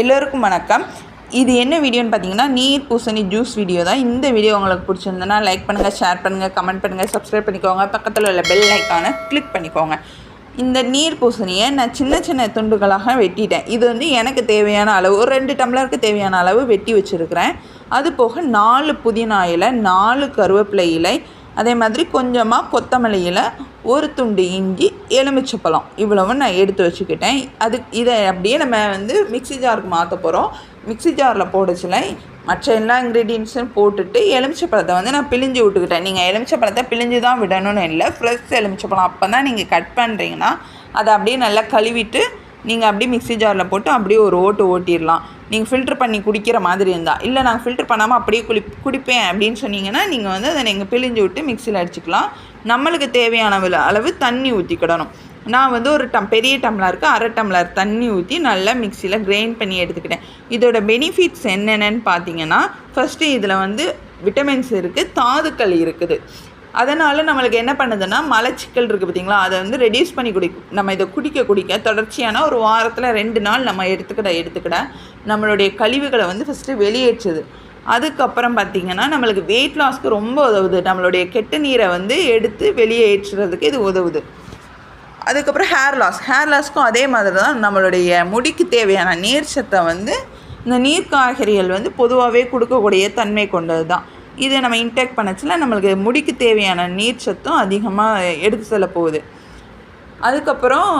எல்லோருக்கும் வணக்கம். இது என்ன வீடியோன்னு பார்த்தீங்கன்னா நீர் பூசணி ஜூஸ் வீடியோ தான். இந்த வீடியோ உங்களுக்கு பிடிச்சிருந்தனா லைக் பண்ணுங்கள் ஷேர் பண்ணுங்கள் கமெண்ட் பண்ணுங்கள் சப்ஸ்கிரைப் பண்ணிக்கோங்க. பக்கத்தில் உள்ள பெல் ஐக்கானை கிளிக் பண்ணிக்கோங்க. இந்த நீர் பூசணியை நான் சின்ன சின்ன துண்டுகளாக வெட்டிட்டேன். இது வந்து எனக்கு தேவையான அளவு ஒரு ரெண்டு டம்ளருக்கு தேவையான அளவு வெட்டி வச்சுருக்கிறேன். அது போக நாலு புதினா இலை நாலு கருவேப்பிலை இலை அதே மாதிரி கொஞ்சமாக கொத்தமல்லியில் ஒரு துண்டு இஞ்சி எலுமிச்சப்பழம். இவ்வளவும் நான் எடுத்து வச்சுக்கிட்டேன். அது இதை அப்படியே நம்ம வந்து மிக்ஸி ஜாருக்கு மாற்ற போகிறோம் மிக்ஸி ஜாரில் போடச்சுல மற்ற எல்லா இன்க்ரீடியன்ஸும் போட்டுட்டு எலுமிச்சப்பழத்தை வந்து நான் பிழிஞ்சு விட்டுக்கிட்டேன். நீங்கள் எலுமிச்சப்பழத்தை பிழிஞ்சு தான் விடணும்னு இல்லை ஃப்ரெஷ் எலுமிச்சப்பழம் அப்போ தான் நீங்கள் கட் பண்ணுறீங்கன்னா அதை அப்படியே நல்லா கழுவிட்டு நீங்கள் அப்படியே மிக்ஸி ஜாரில் போட்டு அப்படியே ஒரு ஓட்டு ஓட்டிடலாம். நீங்கள் ஃபில்ட்ரு பண்ணி குடிக்கிற மாதிரி இருந்தால் இல்லை நான் ஃபில்ட்ரு பண்ணாமல் அப்படியே குளி குடிப்பேன் அப்படின்னு சொன்னீங்கன்னா நீங்கள் வந்து அதை நீங்கள் பிழிஞ்சு விட்டு மிக்சியில் அடிச்சுக்கலாம். நம்மளுக்கு தேவையான அளவு- அளவு தண்ணி ஊற்றிக்கிடணும் நான் வந்து ஒரு டம் பெரிய டம்ளருக்கு அரை டம்ளர் தண்ணி ஊற்றி நல்லா மிக்சியில் கிரைண்ட் பண்ணி எடுத்துக்கிட்டேன். இதோட பெனிஃபிட்ஸ் என்னென்னு பார்த்தீங்கன்னா ஃபஸ்ட்டு இதில் வந்து விட்டமின்ஸ் இருக்குது தாதுக்கள் இருக்குது. அதனால் நம்மளுக்கு என்ன பண்ணுதுன்னா மலச்சிக்கல் இருக்குது பார்த்தீங்களா அதை வந்து ரெடியூஸ் பண்ணி குடி நம்ம இதை குடிக்க குடிக்க தொடர்ச்சியான ஒரு வாரத்தில் ரெண்டு நாள் நம்ம எடுத்துக்கிட எடுத்துக்கிட நம்மளுடைய கழிவுகளை வந்து ஃபஸ்ட்டு வெளியேற்றுது. அதுக்கப்புறம் பார்த்திங்கன்னா நம்மளுக்கு வெயிட் லாஸ்க்கு ரொம்ப உதவுது. நம்மளுடைய கெட்ட நீரை வந்து எடுத்து வெளியேற்றுறதுக்கு இது உதவுது. அதுக்கப்புறம் ஹேர் லாஸ் ஹேர் லாஸ்க்கும் அதே மாதிரி தான் நம்மளுடைய முடிக்கு தேவையான நீர் சத்தை வந்து இந்த நீர் காய்கறிகள் வந்து பொதுவாகவே கொடுக்கக்கூடிய தன்மை கொண்டது தான் இதை நம்ம இன்டேக் பண்ணச்சுல நம்மளுக்கு முடிக்கு தேவையான நீர் சத்தும் அதிகமாக எடுத்து செல்ல போகுது. அதுக்கப்புறம்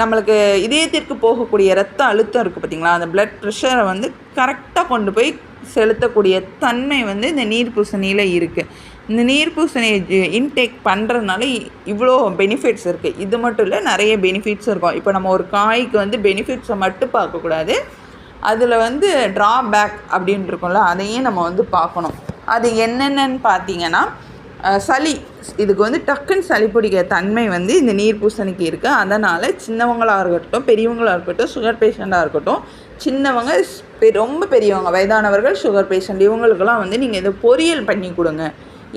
நம்மளுக்கு இதயத்திற்கு போகக்கூடிய ரத்த அழுத்தம் இருக்குது பார்த்தீங்களா அந்த பிளட் ப்ரெஷரை வந்து கரெக்டாக கொண்டு போய் செலுத்தக்கூடிய தன்மை வந்து இந்த நீர் பூசணியில் இருக்குது இந்த நீர் பூசணி இன்டேக் பண்ணுறதுனால இவ்வளோ பெனிஃபிட்ஸ் இருக்குது இது மட்டும் இல்லை நிறைய பெனிஃபிட்ஸ் இருக்கும். இப்போ நம்ம ஒரு காய்க்கு வந்து பெனிஃபிட்ஸை மட்டும் பார்க்கக்கூடாது. அதில் வந்து ட்ராபேக் அப்படின்னு இருக்கும்ல அதையும் நம்ம வந்து பார்க்கணும். அது என்னென்னு பார்த்தீங்கன்னா சளி. இதுக்கு வந்து டக்குன்னு சளி பிடிக்கிற தன்மை வந்து இந்த நீர் பூசணிக்கு இருக்குது அதனால் சின்னவங்களாக இருக்கட்டும் பெரியவங்களாக இருக்கட்டும் சுகர் பேஷண்ட்டாக இருக்கட்டும் சின்னவங்க ரொம்ப பெரியவங்க வயதானவர்கள் சுகர் பேஷண்ட் இவங்களுக்கெல்லாம் வந்து நீங்கள் இதை பொரியல் பண்ணி கொடுங்க.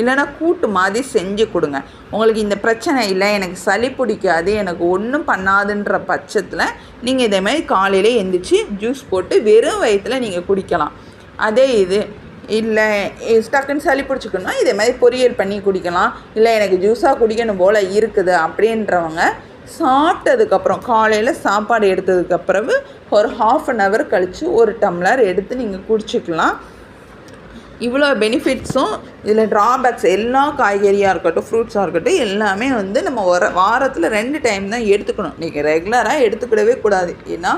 இல்லைன்னா கூட்டு மாதிரி செஞ்சு கொடுங்க. உங்களுக்கு இந்த பிரச்சனை இல்லை எனக்கு சளி பிடிக்காது எனக்கு ஒன்றும் பண்ணாதுன்ற பட்சத்தில் நீங்கள் இதே மாதிரி எழுந்திரிச்சி ஜூஸ் போட்டு வெறும் வயிற்றில் நீங்கள் குடிக்கலாம். அதே இது இல்லை டக்குன்னு சளி பிடிச்சிக்கணும்னா இதே மாதிரி பொரியல் பண்ணி குடிக்கலாம். இல்லை எனக்கு ஜூஸாக குடிக்கணும் போல் இருக்குது அப்படின்றவங்க சாப்பிட்டதுக்கப்புறம் காலையில் சாப்பாடு எடுத்ததுக்கப்புறம் ஒரு ஹாஃப் அன் ஹவர் கழித்து ஒரு டம்ளர் எடுத்து நீங்கள் குடிச்சிக்கலாம். இவ்வளோ பெனிஃபிட்ஸும் இதில் ட்ராபேக்ஸ் எல்லா காய்கறியாக இருக்கட்டும் ஃப்ரூட்ஸாக இருக்கட்டும் எல்லாமே வந்து நம்ம ஒரு வாரத்தில் ரெண்டு டைம் தான் எடுத்துக்கணும். நீங்கள் ரெகுலராக எடுத்துக்கிடவே கூடாது. ஏன்னா